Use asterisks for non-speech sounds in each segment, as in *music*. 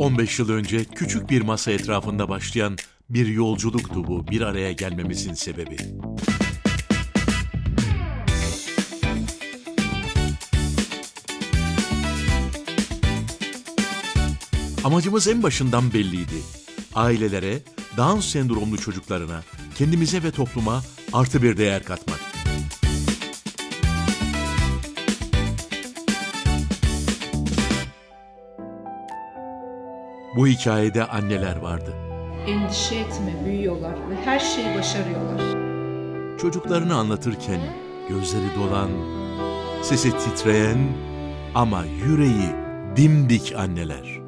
15 yıl önce küçük bir masa etrafında başlayan bir yolculuktu bu bir araya gelmemizin sebebi. Amacımız en başından belliydi. Ailelere, Down sendromlu çocuklarına, kendimize ve topluma artı bir değer katmak. Bu hikayede anneler vardı. Endişe etme, büyüyorlar ve her şeyi başarıyorlar. Çocuklarını anlatırken gözleri dolan, sesi titreyen ama yüreği dimdik anneler.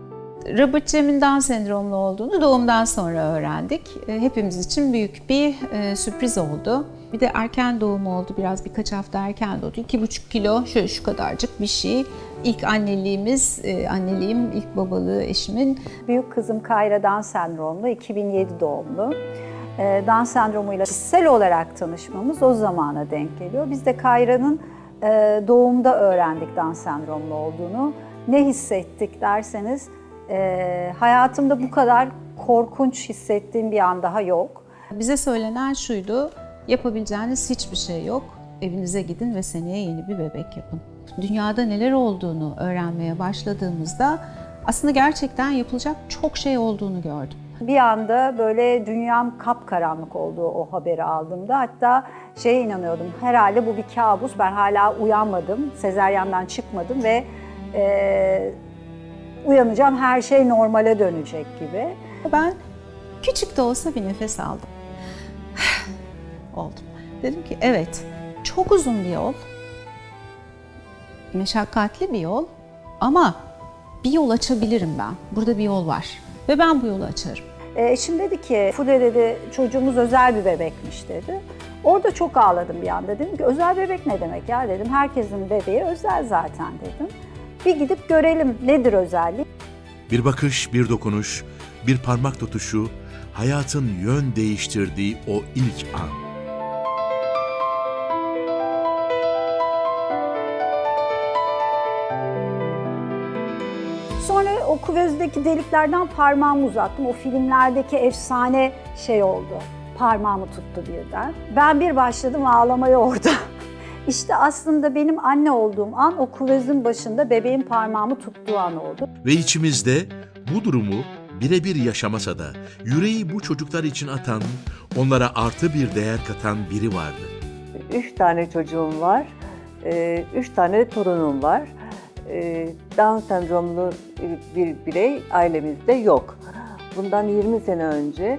Robert Cem'in Down sendromlu olduğunu doğumdan sonra öğrendik. Hepimiz için büyük bir e, sürpriz oldu. Bir de erken doğum oldu. Biraz birkaç hafta erken doğdu. İki buçuk kilo şöyle şu kadarcık bir şey. İlk anneliğimiz, e, anneliğim, ilk babalığı eşimin. Büyük kızım Kayra Down sendromlu, 2007 doğumlu. Ee, Down sendromuyla kişisel olarak tanışmamız o zamana denk geliyor. Biz de Kayra'nın e, doğumda öğrendik Down sendromlu olduğunu. Ne hissettik derseniz, e, hayatımda bu kadar korkunç hissettiğim bir an daha yok. Bize söylenen şuydu, yapabileceğiniz hiçbir şey yok. Evinize gidin ve seneye yeni bir bebek yapın. Dünyada neler olduğunu öğrenmeye başladığımızda aslında gerçekten yapılacak çok şey olduğunu gördüm. Bir anda böyle dünyam kapkaranlık olduğu o haberi aldığımda hatta şeye inanıyordum. Herhalde bu bir kabus. Ben hala uyanmadım. Sezeryandan çıkmadım ve e, uyanacağım her şey normale dönecek gibi. Ben küçük de olsa bir nefes aldım. Oldum. Dedim ki evet çok uzun bir yol. Meşakkatli bir yol ama bir yol açabilirim ben. Burada bir yol var ve ben bu yolu açarım. E, eşim dedi ki Fude dedi çocuğumuz özel bir bebekmiş dedi. Orada çok ağladım bir anda. Dedim ki özel bebek ne demek ya dedim. Herkesin bebeği özel zaten dedim. Bir gidip görelim nedir özelliği. Bir bakış, bir dokunuş, bir parmak tutuşu, hayatın yön değiştirdiği o ilk an. O küvezdeki deliklerden parmağımı uzattım. O filmlerdeki efsane şey oldu. Parmağımı tuttu birden. Ben bir başladım ağlamaya orada. *laughs* İşte aslında benim anne olduğum an o küvezin başında bebeğin parmağımı tuttuğu an oldu. Ve içimizde bu durumu birebir yaşamasa da yüreği bu çocuklar için atan, onlara artı bir değer katan biri vardı. Üç tane çocuğum var, e, üç tane de torunum var. E, Down sendromlu bir birey ailemizde yok. Bundan 20 sene önce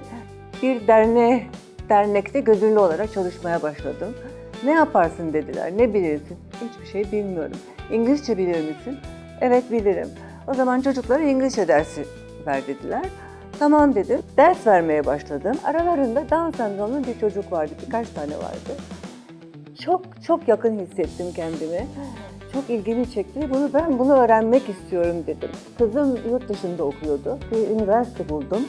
bir derneğe, dernekte gönüllü olarak çalışmaya başladım. Ne yaparsın dediler, ne bilirsin? Hiçbir şey bilmiyorum. İngilizce bilir misin? Evet bilirim. O zaman çocuklara İngilizce dersi ver dediler. Tamam dedim. Ders vermeye başladım. Aralarında Down sendromlu bir çocuk vardı, birkaç tane vardı. Çok çok yakın hissettim kendimi. Çok ilgimi çekti. Bunu ben bunu öğrenmek istiyorum dedim. Kızım yurt dışında okuyordu. Bir üniversite buldum.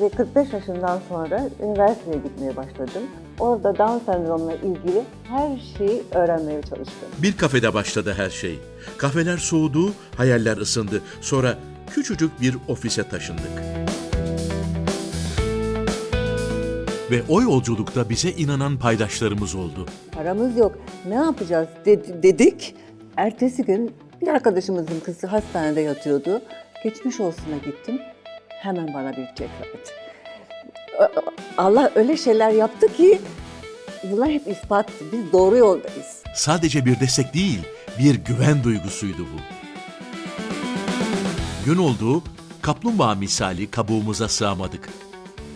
Ve 45 yaşından sonra üniversiteye gitmeye başladım. Orada Down sendromla ilgili her şeyi öğrenmeye çalıştım. Bir kafede başladı her şey. Kahveler soğudu, hayaller ısındı. Sonra küçücük bir ofise taşındık. Ve o yolculukta bize inanan paydaşlarımız oldu. Paramız yok. Ne yapacağız dedi- dedik. Ertesi gün bir arkadaşımızın kızı hastanede yatıyordu. Geçmiş olsuna gittim. Hemen bana bir çek verdi. Allah öyle şeyler yaptı ki bunlar hep ispat. Biz doğru yoldayız. Sadece bir destek değil, bir güven duygusuydu bu. Gün oldu, kaplumbağa misali kabuğumuza sığamadık.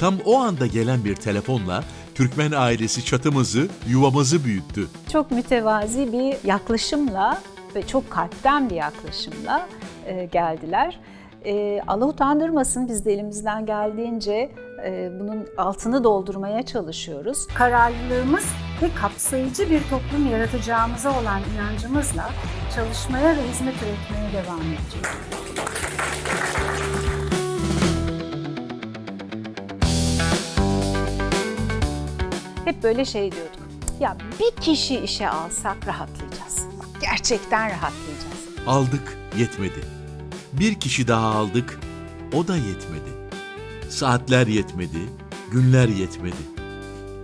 Tam o anda gelen bir telefonla Türkmen ailesi çatımızı, yuvamızı büyüttü. Çok mütevazi bir yaklaşımla ve çok kalpten bir yaklaşımla e, geldiler. E, Allah utandırmasın biz de elimizden geldiğince e, bunun altını doldurmaya çalışıyoruz. kararlılığımız ve kapsayıcı bir toplum yaratacağımıza olan inancımızla çalışmaya ve hizmet üretmeye devam edeceğiz. Hep böyle şey diyorduk. Ya bir kişi işe alsak rahatlayacağız. Gerçekten rahatlayacağız. Aldık, yetmedi. Bir kişi daha aldık, o da yetmedi. Saatler yetmedi, günler yetmedi.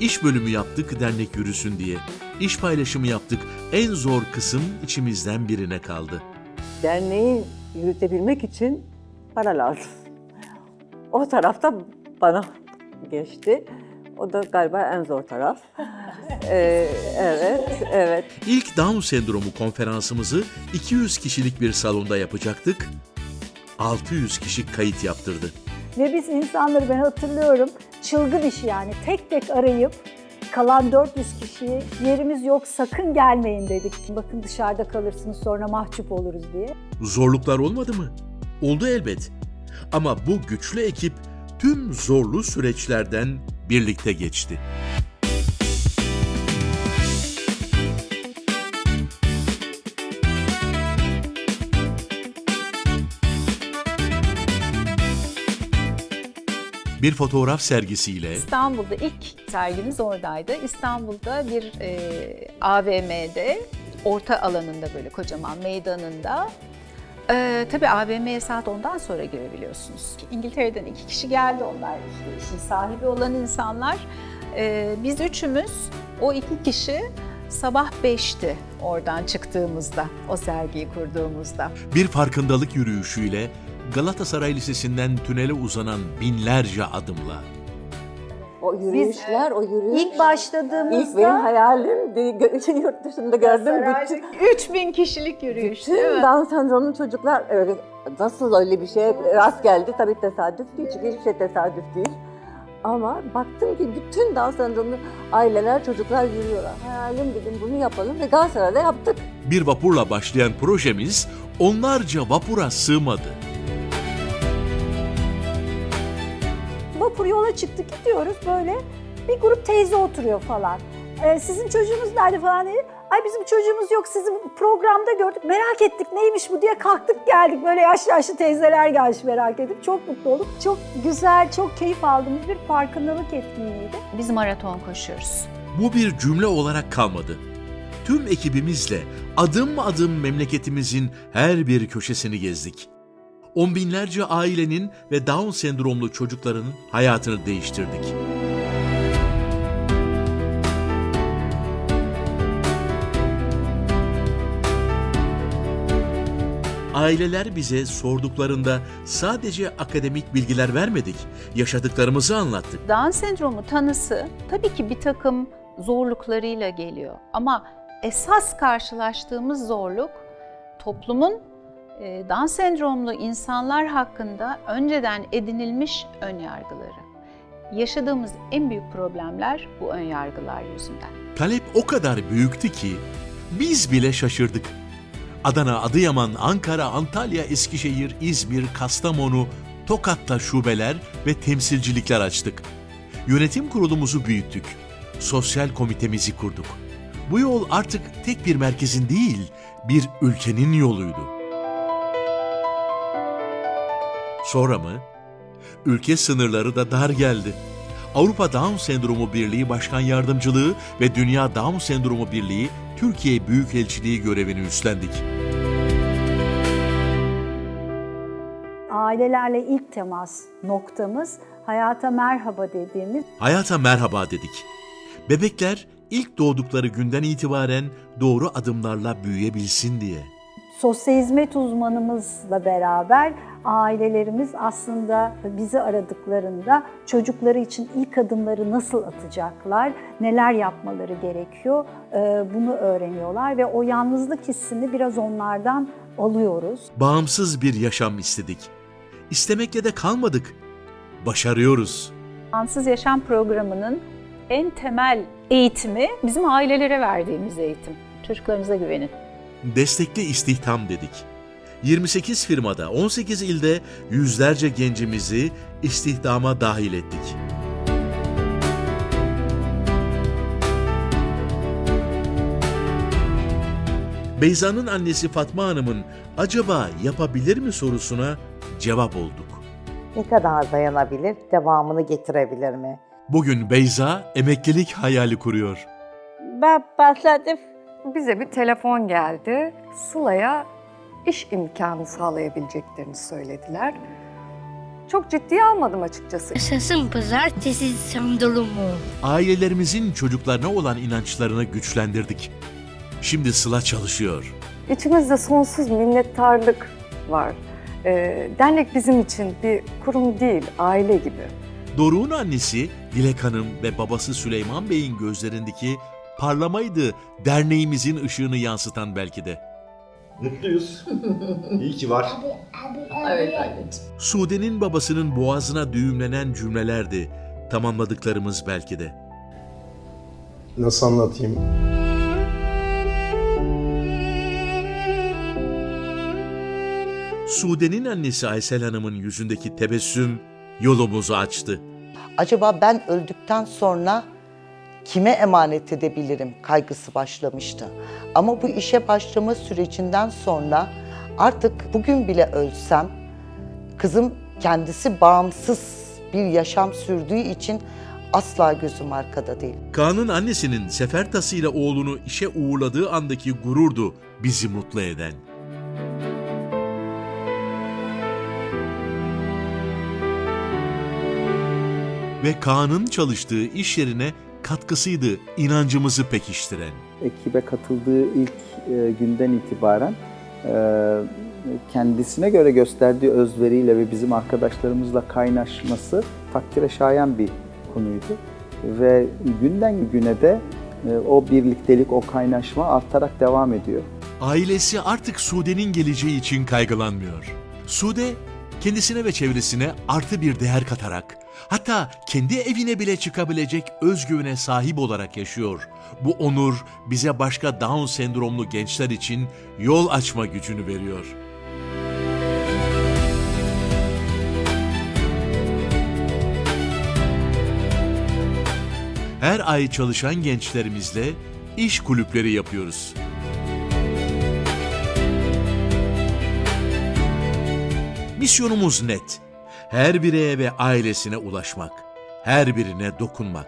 İş bölümü yaptık dernek yürüsün diye. İş paylaşımı yaptık. En zor kısım içimizden birine kaldı. Derneği yürütebilmek için para lazım. O tarafta bana geçti. O da galiba en zor taraf. *laughs* Ee, evet, evet. İlk Down sendromu konferansımızı 200 kişilik bir salonda yapacaktık. 600 kişi kayıt yaptırdı. Ve biz insanları ben hatırlıyorum çılgın iş yani tek tek arayıp kalan 400 kişiyi yerimiz yok sakın gelmeyin dedik. Bakın dışarıda kalırsınız sonra mahcup oluruz diye. Zorluklar olmadı mı? Oldu elbet. Ama bu güçlü ekip tüm zorlu süreçlerden birlikte geçti. Bir fotoğraf sergisiyle İstanbul'da ilk sergimiz oradaydı. İstanbul'da bir e, AVM'de, orta alanında böyle kocaman meydanında. E, tabii AVM'ye saat 10'dan sonra girebiliyorsunuz. İngiltere'den iki kişi geldi onlar işte işin sahibi olan insanlar. E, biz üçümüz, o iki kişi sabah 5'ti oradan çıktığımızda, o sergiyi kurduğumuzda. bir farkındalık yürüyüşüyle Galatasaray Lisesi'nden tünele uzanan binlerce adımla O yürüyüşler, o yürüyüş. İlk başladığımızda İlk benim hayalimdi. Gö- *laughs* Yurt dışında gördüm. Bütün, 3000 kişilik yürüyüş değil bütün mi? Down sendromlu çocuklar öyle, nasıl öyle bir şeye rast geldi? Tabii tesadüf değil. Çünkü hiçbir şey tesadüf değil. Ama baktım ki bütün Down sendromlu aileler, çocuklar yürüyorlar. Hayalim dedim bunu yapalım ve Galatasaray'da yaptık. bir vapurla başlayan projemiz onlarca vapura sığmadı. Vapur yola çıktı gidiyoruz böyle bir grup teyze oturuyor falan. Ee, sizin çocuğunuz nerede falan dedi. Ay bizim çocuğumuz yok sizin programda gördük merak ettik neymiş bu diye kalktık geldik. Böyle yaşlı yaşlı teyzeler gelmiş merak edip çok mutlu olduk. Çok güzel çok keyif aldığımız bir farkındalık etkinliğiydi. Biz maraton koşuyoruz. Bu bir cümle olarak kalmadı. Tüm ekibimizle adım adım memleketimizin her bir köşesini gezdik. On binlerce ailenin ve Down sendromlu çocukların hayatını değiştirdik. Aileler bize sorduklarında sadece akademik bilgiler vermedik, yaşadıklarımızı anlattık. Down sendromu tanısı tabii ki bir takım zorluklarıyla geliyor. Ama esas karşılaştığımız zorluk toplumun Down sendromlu insanlar hakkında önceden edinilmiş önyargıları. Yaşadığımız en büyük problemler bu önyargılar yüzünden. Talep o kadar büyüktü ki biz bile şaşırdık. Adana, Adıyaman, Ankara, Antalya, Eskişehir, İzmir, Kastamonu, Tokat'ta şubeler ve temsilcilikler açtık. Yönetim kurulumuzu büyüttük. Sosyal komitemizi kurduk. Bu yol artık tek bir merkezin değil, bir ülkenin yoluydu. Sonra mı? Ülke sınırları da dar geldi. Avrupa Down Sendromu Birliği Başkan Yardımcılığı ve Dünya Down Sendromu Birliği Türkiye Büyükelçiliği görevini üstlendik. Ailelerle ilk temas noktamız hayata merhaba dediğimiz Hayata merhaba dedik. Bebekler ilk doğdukları günden itibaren doğru adımlarla büyüyebilsin diye. sosyal hizmet uzmanımızla beraber ailelerimiz aslında bizi aradıklarında çocukları için ilk adımları nasıl atacaklar, neler yapmaları gerekiyor e, bunu öğreniyorlar ve o yalnızlık hissini biraz onlardan alıyoruz. Bağımsız bir yaşam istedik. İstemekle de kalmadık. Başarıyoruz. Ansız Yaşam programının en temel eğitimi bizim ailelere verdiğimiz eğitim. Çocuklarınıza güvenin. Destekli istihdam dedik. 28 firmada 18 ilde yüzlerce gencimizi istihdama dahil ettik. Beyza'nın annesi Fatma Hanım'ın acaba yapabilir mi sorusuna cevap olduk. Ne kadar dayanabilir, devamını getirebilir mi? Bugün Beyza emeklilik hayali kuruyor. Ben başladım. Bize bir telefon geldi. Sıla'ya iş imkanı sağlayabileceklerini söylediler. çok ciddiye almadım açıkçası. Yaşasın pazartesi sendromu. Ailelerimizin çocuklarına olan inançlarını güçlendirdik. Şimdi Sıla çalışıyor. İçimizde sonsuz minnettarlık var. Ee, dernek bizim için bir kurum değil, aile gibi. Doruk'un annesi Dilek Hanım ve babası Süleyman Bey'in gözlerindeki parlamaydı derneğimizin ışığını yansıtan belki de. Mutluyuz. İyi ki var. Evet anneciğim. Sude'nin babasının boğazına düğümlenen cümlelerdi tamamladıklarımız belki de. Nasıl anlatayım? Sude'nin annesi Aysel Hanım'ın yüzündeki tebessüm yolumuzu açtı. Acaba ben öldükten sonra kime emanet edebilirim kaygısı başlamıştı. Ama bu işe başlama sürecinden sonra artık bugün bile ölsem kızım kendisi bağımsız bir yaşam sürdüğü için asla gözüm arkada değil. Kaan'ın annesinin sefer tasıyla oğlunu işe uğurladığı andaki gururdu bizi mutlu eden. Ve Kaan'ın çalıştığı iş yerine katkısıydı inancımızı pekiştiren. ekibe katıldığı ilk e, günden itibaren e, kendisine göre gösterdiği özveriyle ve bizim arkadaşlarımızla kaynaşması takdire şayan bir konuydu. Ve günden güne de e, o birliktelik, o kaynaşma artarak devam ediyor. Ailesi artık Sude'nin geleceği için kaygılanmıyor. Sude kendisine ve çevresine artı bir değer katarak hatta kendi evine bile çıkabilecek özgüvene sahip olarak yaşıyor. Bu onur bize başka Down sendromlu gençler için yol açma gücünü veriyor. Her ay çalışan gençlerimizle iş kulüpleri yapıyoruz. Misyonumuz net. Her bireye ve ailesine ulaşmak. Her birine dokunmak.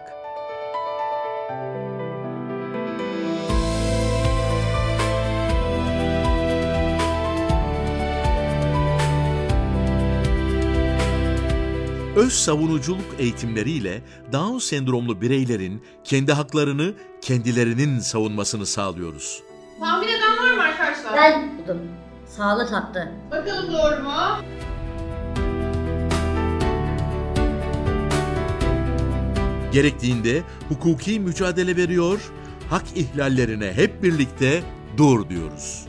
Öz savunuculuk eğitimleriyle Down sendromlu bireylerin kendi haklarını kendilerinin savunmasını sağlıyoruz. Tahmin eden var mı arkadaşlar? Ben buldum. Sağlık hattı. Bakalım doğru mu? Gerektiğinde hukuki mücadele veriyor, hak ihlallerine hep birlikte dur diyoruz.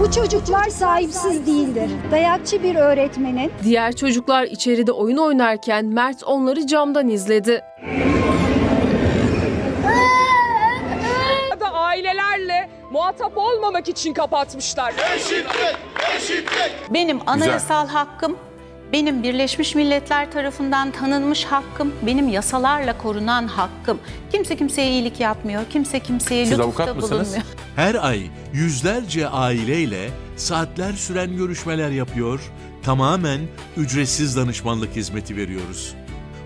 Bu çocuklar sahipsiz değildir. Dayakçı bir öğretmenin Diğer çocuklar içeride oyun oynarken Mert onları camdan izledi. da ailelerle muhatap olmamak için kapatmışlar. Benim anayasal hakkım, benim Birleşmiş Milletler tarafından tanınmış hakkım, benim yasalarla korunan hakkım. Kimse kimseye iyilik yapmıyor, kimse kimseye lütufta bulunmuyor. Her ay yüzlerce aileyle saatler süren görüşmeler yapıyor, tamamen ücretsiz danışmanlık hizmeti veriyoruz.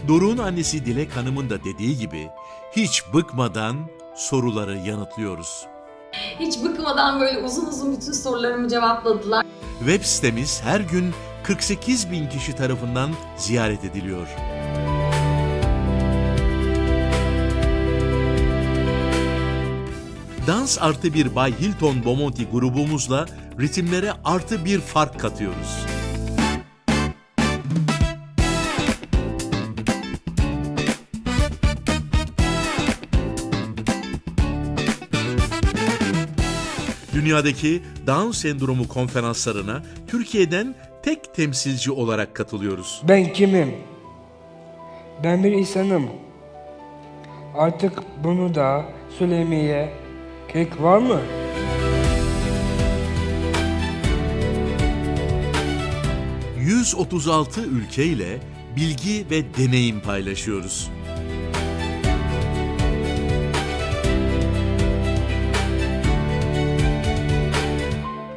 Doruk'un annesi Dilek Hanım'ın da dediği gibi hiç bıkmadan soruları yanıtlıyoruz. Hiç bıkmadan böyle uzun uzun bütün sorularımı cevapladılar. Web sitemiz her gün 48 bin kişi tarafından ziyaret ediliyor. Dans artı bir Bay Hilton Bomonti grubumuzla ritimlere artı bir fark katıyoruz. Dünyadaki Down sendromu konferanslarına Türkiye'den tek temsilci olarak katılıyoruz. Ben kimim? Ben bir insanım. Artık bunu da söylemeye gerek var mı? – 136 ülkeyle bilgi ve deneyim paylaşıyoruz.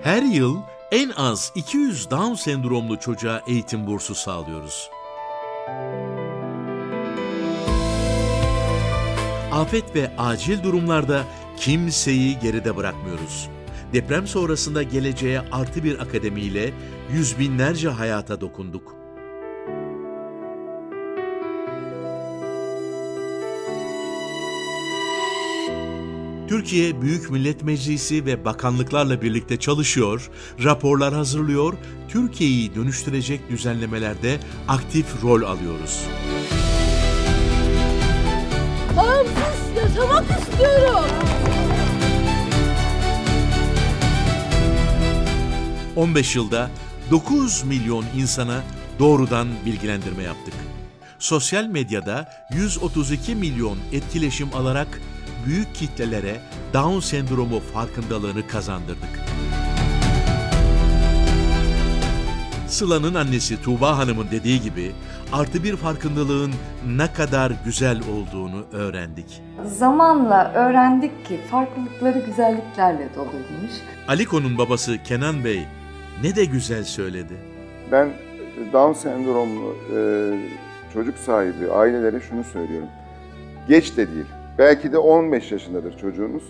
Her yıl en az 200 Down sendromlu çocuğa eğitim bursu sağlıyoruz. Afet ve acil durumlarda kimseyi geride bırakmıyoruz. Deprem sonrasında geleceğe artı bir akademiyle yüz binlerce hayata dokunduk. Türkiye Büyük Millet Meclisi ve bakanlıklarla birlikte çalışıyor, raporlar hazırlıyor, Türkiye'yi dönüştürecek düzenlemelerde aktif rol alıyoruz. Bağımsız yaşamak istiyorum. 15 yılda 9 milyon insana doğrudan bilgilendirme yaptık. Sosyal medyada 132 milyon etkileşim alarak büyük kitlelere Down sendromu farkındalığını kazandırdık. Sıla'nın annesi Tuğba Hanım'ın dediği gibi artı bir farkındalığın ne kadar güzel olduğunu öğrendik. Zamanla öğrendik ki farklılıkları güzelliklerle doluymuş. Aliko'nun babası Kenan Bey ne de güzel söyledi. Ben Down sendromlu e, çocuk sahibi ailelere şunu söylüyorum. Geç de değil. Belki de 15 yaşındadır çocuğunuz.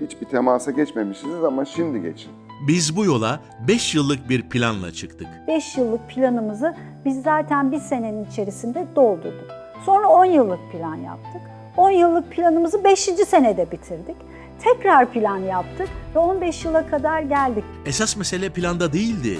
Hiçbir temasa geçmemişsiniz ama şimdi geçin. Biz bu yola 5 yıllık bir planla çıktık. 5 yıllık planımızı biz zaten bir senenin içerisinde doldurduk. Sonra 10 yıllık plan yaptık. 10 yıllık planımızı 5. senede bitirdik. Tekrar plan yaptık ve 15 yıla kadar geldik. Esas mesele planda değildi,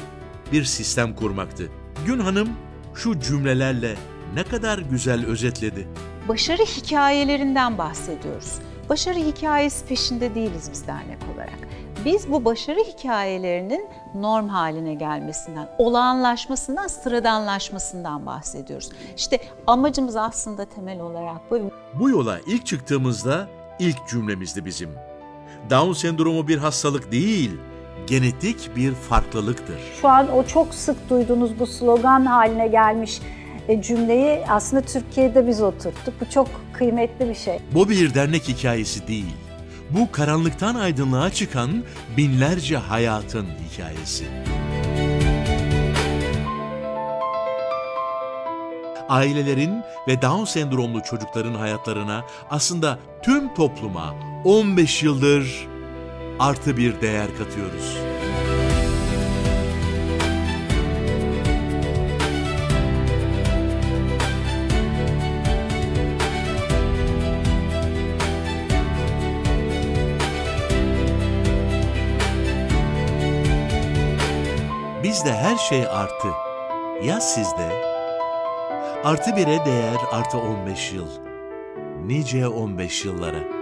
bir sistem kurmaktı. Gün Hanım şu cümlelerle ne kadar güzel özetledi. Başarı hikayelerinden bahsediyoruz. Başarı hikayesi peşinde değiliz biz dernek olarak. Biz bu başarı hikayelerinin norm haline gelmesinden, olağanlaşmasından, sıradanlaşmasından bahsediyoruz. İşte amacımız aslında temel olarak bu. Bu yola ilk çıktığımızda ilk cümlemizdi bizim. Down sendromu bir hastalık değil, genetik bir farklılıktır. Şu an o çok sık duyduğunuz bu slogan haline gelmiş cümleyi aslında Türkiye'de biz oturttuk. Bu çok kıymetli bir şey. Bu bir dernek hikayesi değil. Bu karanlıktan aydınlığa çıkan binlerce hayatın hikayesi. Ailelerin ve Down sendromlu çocukların hayatlarına aslında tüm topluma 15 yıldır artı bir değer katıyoruz. Bizde her şey artı. Ya sizde? Artı bire değer artı 15 yıl. Nice 15 yıllara.